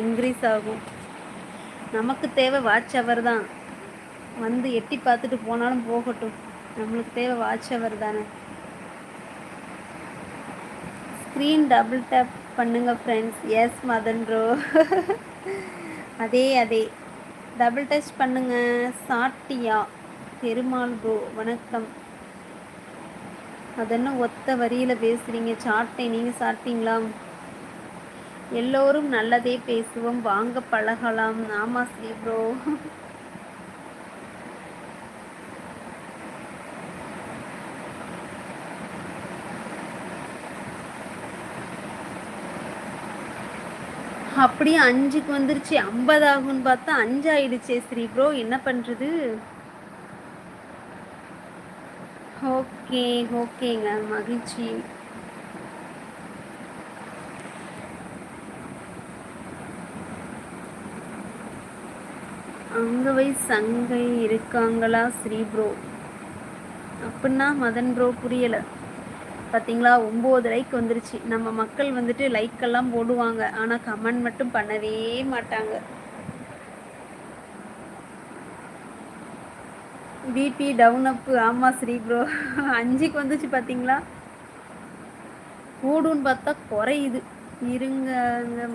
Increase ஆகும். நமக்கு தேவை வாட்ச் அவர் தான். வந்து எட்டி பார்த்துட்டு போனாலும் போகட்டும். நம்மளுக்கு தேவை வாட்ச் அவர் தானே. ஸ்க்ரீன் டபுள் டேப் பண்ணுங்க ஃப்ரெண்ட்ஸ் எஸ் மதன் ப்ரோ அதே அதே. டபுள் டச் பண்ணுங்க. சாட்டியா. பெருமாள் ப்ரோ வணக்கம். அதென்ன ஒத்த வரியில் பேசுகிறீங்க சாட்டை நீங்கள் சாப்பிட்டீங்களா எல்லோரும் நல்லதே பேசுவோம். வாங்க பழகலாம். ஆமா ஸ்ரீ ப்ரோ அப்படியே அஞ்சுக்கு வந்துருச்சு. ஐம்பது ஆகும்னு பார்த்தா அஞ்சு ஆயிடுச்சே ஸ்ரீ ப்ரோ என்ன பண்ணுறது ஓகே ஓகேங்க. மகிழ்ச்சி. அங்கவை சங்கை இருக்காங்களா ஸ்ரீ ப்ரோ அப்படின்னா மதன் ப்ரோ புரியலை. பார்த்தீங்களா ஒம்பது லைக் வந்துருச்சு. நம்ம மக்கள் வந்துட்டு லைக் எல்லாம் போடுவாங்க. ஆனால் கமெண்ட் மட்டும் பண்ணவே மாட்டாங்க. பிபி டவுன் அப்பு ஆமாம் ஸ்ரீ ப்ரோ அஞ்சுக்கு வந்துச்சு பார்த்தீங்களா கூடுன்னு பார்த்தா குறையுது. இருங்க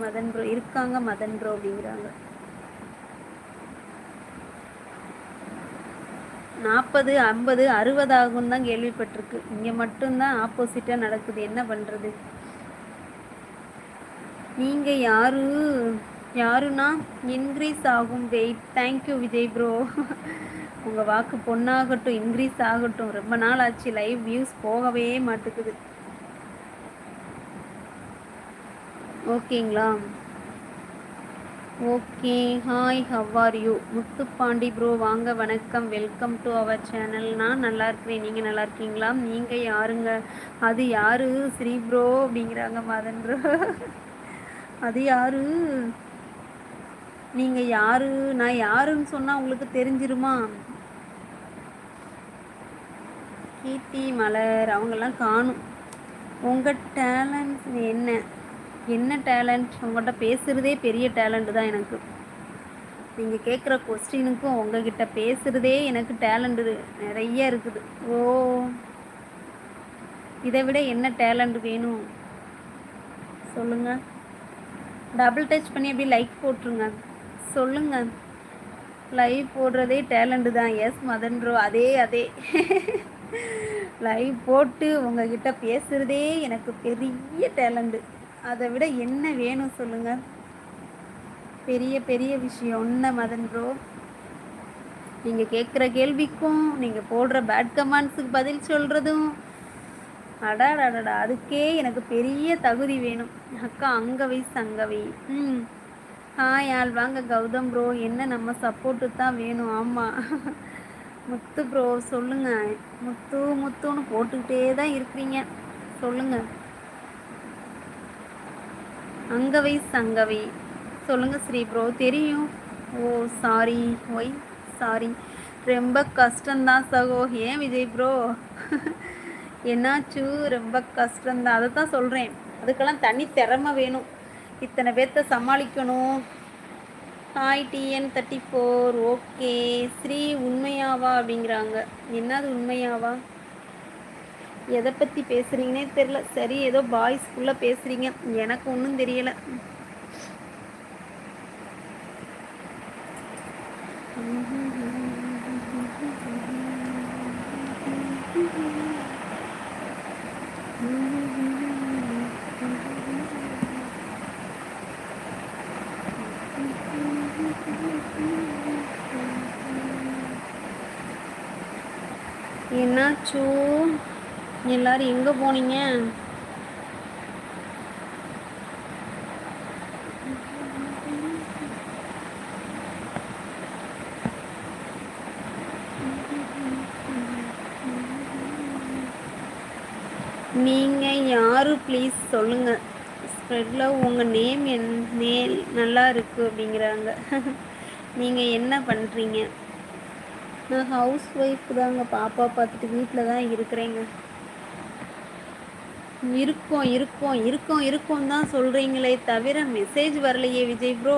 மதன் ப்ரோ இருக்காங்க மதன் ப்ரோ அப்படிங்கிறாங்க. நாற்பது ஐம்பது அறுபது ஆகும் தான் கேள்விப்பட்டிருக்கு. இங்கே மட்டும்தான் ஆப்போசிட்டாக நடக்குது. என்ன பண்ணுறது நீங்கள் யாரு? யாருன்னா இன்க்ரீஸ் ஆகும். வெயிட் தேங்க்யூ விஜய் ப்ரோ உங்கள் வாக்கு பொண்ணாகட்டும் இன்க்ரீஸ் ஆகட்டும். ரொம்ப நாள் ஆச்சு. லைவ் வியூஸ் போகவே மாட்டுக்குது ஓகேங்களா okay hi how are you Muthupandi bro வாங்க வணக்கம். வெல்கம் டு அவர் சேனல் நான் நல்லா இருக்கிறேன். நீங்கள் நல்லா இருக்கீங்களா? நீங்கள் யாருங்க? அது யாரு? ஸ்ரீ ப்ரோ அப்படிங்கிறாங்க மதன் ப்ரோ அது யாரு? நீங்கள் யாரு? நான் யாருன்னு சொன்னால் உங்களுக்கு தெரிஞ்சிருமா? கீர்த்தி மலர் அவங்கெல்லாம் காணும். உங்கள் டேலண்ட் என்ன? என்ன டேலண்ட் உங்கள்கிட்ட பேசுகிறதே பெரிய டேலண்ட் தான் எனக்கு. நீங்கள் கேட்குற கொஸ்டினுக்கும் உங்ககிட்ட பேசுகிறதே எனக்கு டேலண்ட்டு நிறைய இருக்குது. ஓ. இதை விட என்ன டேலண்ட் வேணும்? சொல்லுங்கள் டபுள் டச் பண்ணி அப்படியே லைக் போட்டுருங்க. சொல்லுங்கள் லைவ் போடுறதே டேலண்ட்டு தான். எஸ் மதன் ப்ரோ அதே அதே. லைவ் போட்டு உங்ககிட்ட பேசுகிறதே எனக்கு பெரிய டேலண்ட்டு அதை விட என்ன வேணும் சொல்லுங்கள் பெரிய பெரிய விஷயம். ஒன்றை மதன் ப்ரோ நீங்கள் கேட்குற கேள்விக்கும் நீங்கள் போடுற பேட் கமெண்ட்ஸுக்கு பதில் சொல்கிறதும் அடாடாடா அதுக்கே எனக்கு பெரிய தகுதி வேணும். அக்கா அங்கவை சங்கவை ம். ஹாய் ஆள். வாங்க கௌதம் ப்ரோ என்ன நம்ம சப்போர்ட்டு தான் வேணும். ஆமாம் முத்து ப்ரோ சொல்லுங்கள் முத்து முத்துன்னு போட்டுக்கிட்டே தான் இருக்கிறீங்க. சொல்லுங்கள் அங்கவை சங்கவை. சொல்லுங்கள் ஸ்ரீ ப்ரோ தெரியும். Oh sorry why sorry. ரொம்ப கஷ்டந்தான் சகோ. ஏன் விஜய் ப்ரோ? என்னாச்சு? ரொம்ப கஷ்டந்தான் அதை தான் சொல்கிறேன் அதுக்கெல்லாம் தனி திறமை வேணும். இத்தனை பேர்த்த சமாளிக்கணும். Hi TN thirty four okay. Sri உண்மையாவா அப்படிங்கிறாங்க. என்னது உண்மையாவா? எதை பற்றி பேசுகிறீங்கன்னே தெரில சரி ஏதோ பாய்ஸ்குள்ளே பேசுகிறீங்க எனக்கு ஒன்றும் தெரியலை. என்னாச்சோ? எல்லாரும் எங்கே போனீங்க? நீங்கள் யாரு? ப்ளீஸ் சொல்லுங்கள் ஸ்ப்ரெட்டில் உங்கள் நேம் என் நேல் நல்லா இருக்குது அப்படிங்கிறாங்க. நீங்கள் என்ன பண்ணுறீங்க நான் ஹவுஸ் ஒய்ஃப் தாங்க. பாப்பா பார்த்துட்டு வீட்டில் தான் இருக்கிறேங்க. இருக்கோம் இருக்கோம் இருக்கோம் இருக்கோம் தான் சொல்கிறீங்களே தவிர மெசேஜ் வரலையே விஜய் ப்ரோ